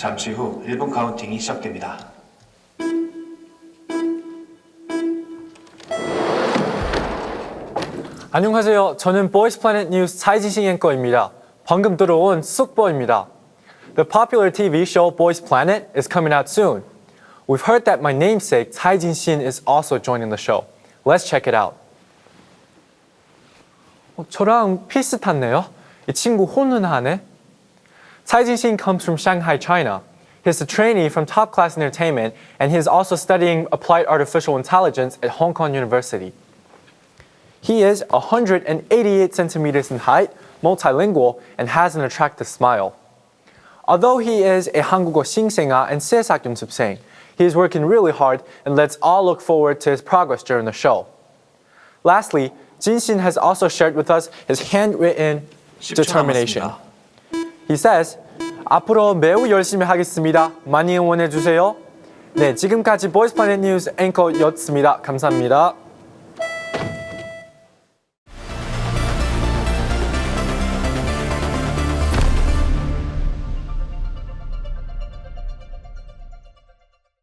잠시 후 1분 카운팅이 시작됩니다. 안녕하세요. 저는 보이스 플래닛 뉴스 차이진신 앵커입니다. 방금 들어온 숙보입니다. The popular TV show Boys Planet is coming out soon. We've heard that my namesake Tsai Jin-shin is also joining the show. Let's check it out. 어, 저랑 비슷하네요. 이 친구 혼은 하네. Tsai Jin-shin comes from Shanghai, China. He's a trainee from Top Class Entertainment, and he's also studying applied artificial intelligence at Hong Kong University. He is 188 centimeters in height, multilingual, and has an attractive smile. Although he is a 한국어 신생아 and 세삭 연습생, he is working really hard and let's all look forward to his progress during the show. Lastly, Jinshin has also shared with us his handwritten 10초 determination. 남았습니다. He says, 앞으로 매우 열심히 하겠습니다. 많이 응원해 주세요. 네, 지금까지 보이스 플래닛 뉴스 앵커였습니다. 감사합니다.